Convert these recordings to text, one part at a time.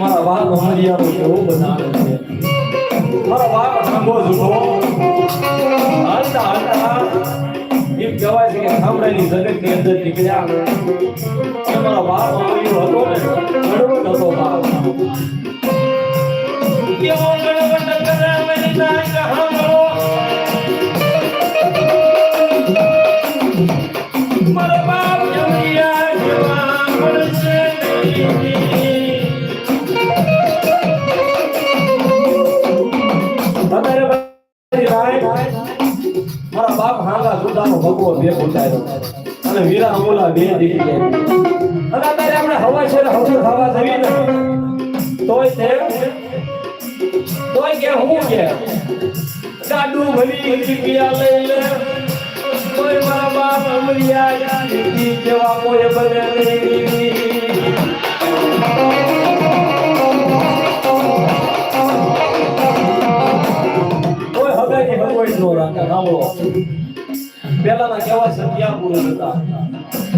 મારા બાપ અમરિયાનો કેવો બનાવે છે. મારા બાપ સંગો જુઠો હાલતા હાલતા એમ કહેવાય છે કે સાંભળાની જગતની અંદર નીકળ્યા. એ મારા બાપ અમરિયો હતો ને ગણવટ હતો બાપ ભગવો બે ઉતાર્યો અને વીરા અમોલા બે દીકરી અને અત્યારે આપણે હવા છે ને હવા જવી ને, તોય તે, તોય કે હું કે? ગાડું ભલી જીપિયા લઈ લે. તોય મારા બાપ અમરિયા જીતી જેવા કોઈ બને નહીં કોઈ હગાઈ નો પેલાના કેવા સત્યા પુરુષ હતા.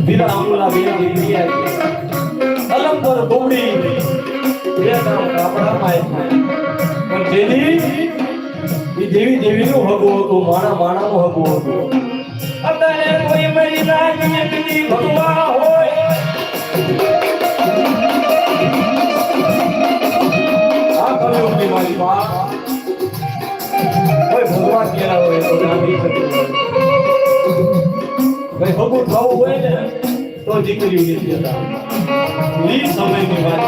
વીરા અમુલા બે દીકરી અલમ પર ગોમડી. બે નામ કાપડામાં એક પણ જેની એ દેવી દેવીનું હગો હતું માણા માણાનું હગો હતું. અત્યારે કોઈ મહિલા લાગને ભગવા હોય. આ કલયુગની મારી વાત કોઈ ભગવાન કેરા હોય તો શકે. ભાઈ હગું થવું હોય ને, તો દીકરીઓ નથી હતા ઈ સમયની વાત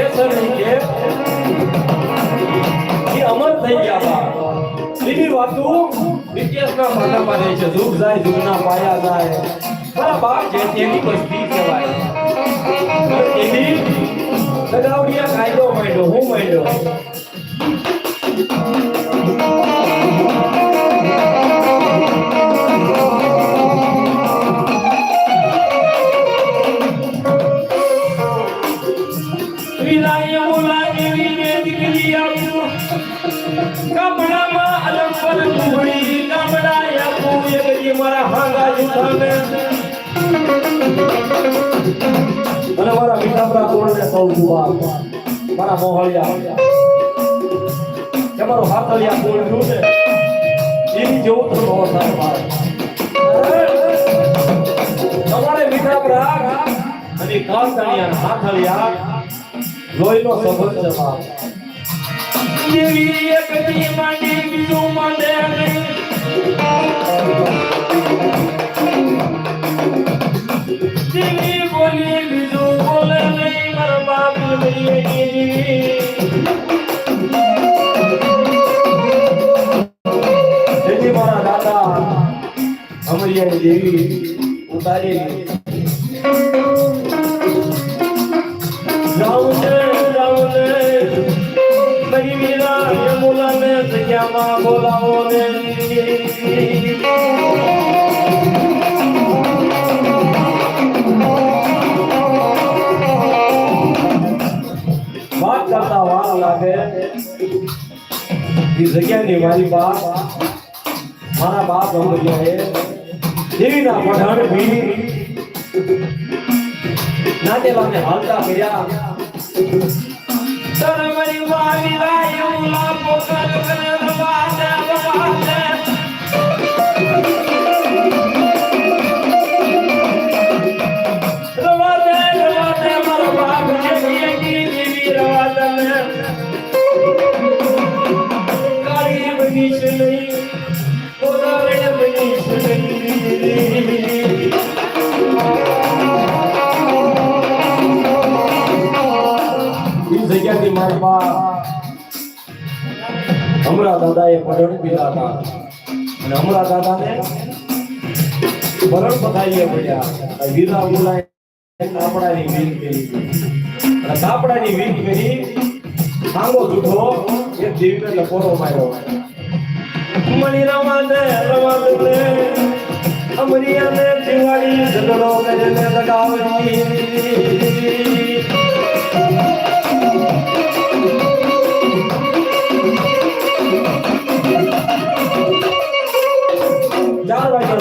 એ સમય કે એ અમર થઈ ગયા બા. એની વાતો ઇતિહાસના પાનામાં રહે છે, દુઃખ જાય, દુઃખના પાયા જાય. મારા બાપ છે તેની બસ્તી કહેવાય. એની લગાવડિયા કાયદો માંડ્યો, હું માંડ્યો. સૌ જુવા મારા મોહળિયા. તમારો મારો હાથળિયા તોડ છું. એની જેવું તો નો થાય મારે તમારે મીઠાપરા અને કાંતણિયા હાથળિયા લોહીનો સંબંધ છે દેવી એક દી માંડી બીજું માંડે નહીં. અમરિયા દેવી ઉતારેલી જાઉં છે જાઉં છે મારી વીરા યમુલાને જગ્યામાં બોલાવો ને વાત કરતા વાર લાગે એ જગ્યાની મારી બાપ મારા બાપ અમરિયાએ દેવીના પઠાણ ભી નાટેલાને હાલતા કર્યા. તરવરી વાવી વાયુ લાપો પોકર કરે વાદા હમણાં દાદાએ પઢણ પીધા હતા. અને હમણાં દાદાને ભરણ પથારીએ પડ્યા વીરા મુલાએ કાપડાની વીજ કરી અને કાપડાની વીજ કરી સાંગો જૂઠો એક દેવીને લપોરો માર્યો. મણી રવાને રવાને અમરિયાને દિવાળી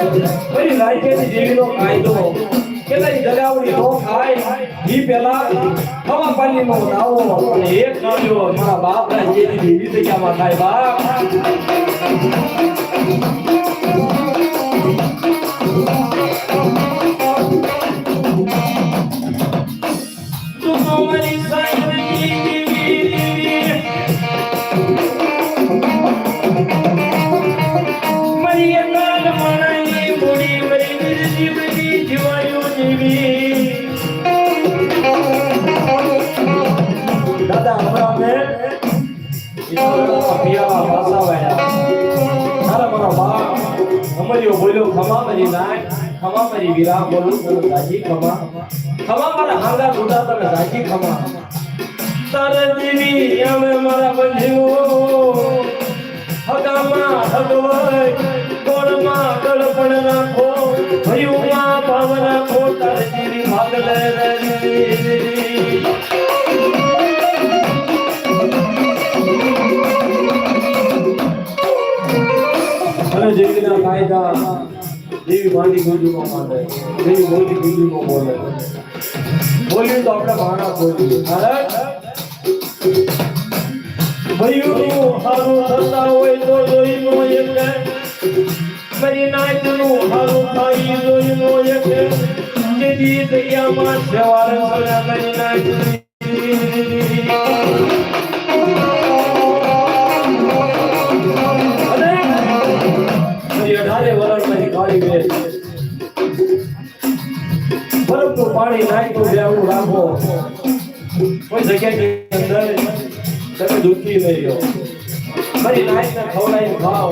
ફરી રાજ્યની દેવીનો કાયદો. કેટલાય જગાવડી નો ખાય. ઈ પેલા હવા પાણીનો દાવો અને એક કર્યો મારા બાપ રાજ્યની દેવી જગ્યામાં થાય બાપ. પિયાવા પાસા વાળ્યા તારા મારા બાપ અમરિયો બોલ્યો ખમા મરી નાય ખમા મરી વીરા બોલું તને રાજી ખમા ખમા મારા હાંગા ગુડા તને રાજી ખમા તારે દેવી અમે મારા જીવી ભાગલે રે કાયદા જેવી માંડી ગુજુમાં માંડે જેવી મોટી ગુજુમાં બોલે બોલ્યું તો આપણે ભાણા ભારત ભયું હારું થતા હોય તો જોઈ નો એક મારી નાચનું હારું થાય જોઈ નો એક જેથી દરિયામાં સવાર સવાર કરી નાચની પાણી નાખતું બેવું રાખો કોઈ જગ્યાની અંદર તમે દુઃખી નહીં રહો મારી નાચને ખવડાવીને ખાઓ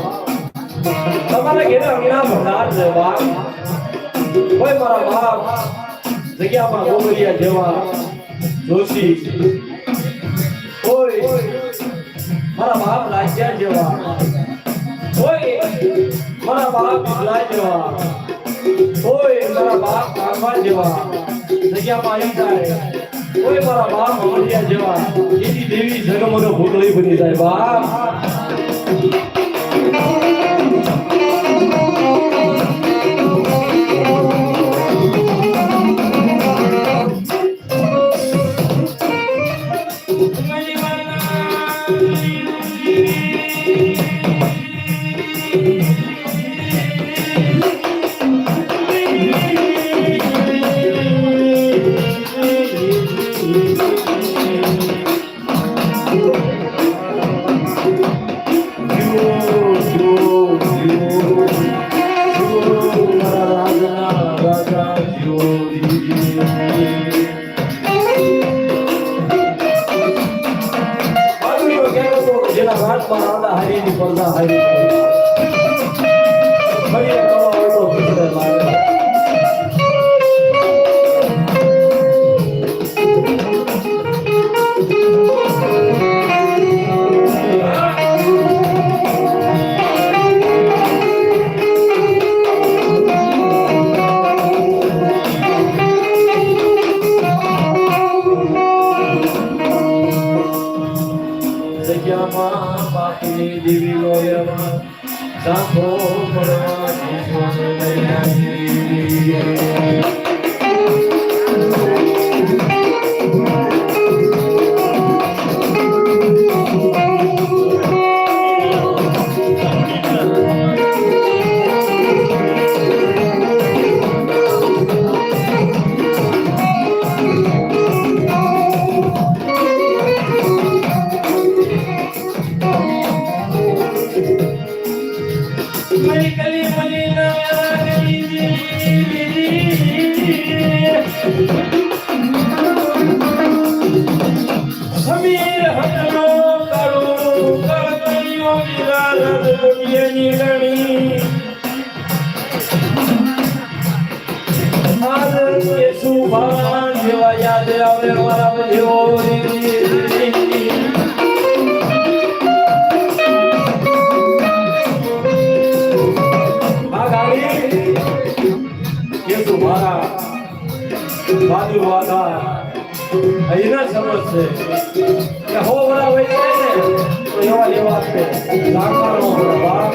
તમારા ઘેરે અંગના ભંડાર છે બાપ કોઈ મારા બાપ જગ્યામાં ગોબરિયા જેવા જોશી કોઈ મારા બાપ લાજ્યા જેવા કોઈ મારા બાપ જેવા કોઈ મારા બાપ કાગવા જેવા, જગ્યા આવી જાય કોઈ મારા બાપ અમરિયા જેવા એની દેવી જગમનો ભૂતળી બની જાય. બાપ સાધુ વાઘા અહીંના સમજ છે. કે હો વડા હોય છે ને એવા લેવા આપે. સાકારો બાપ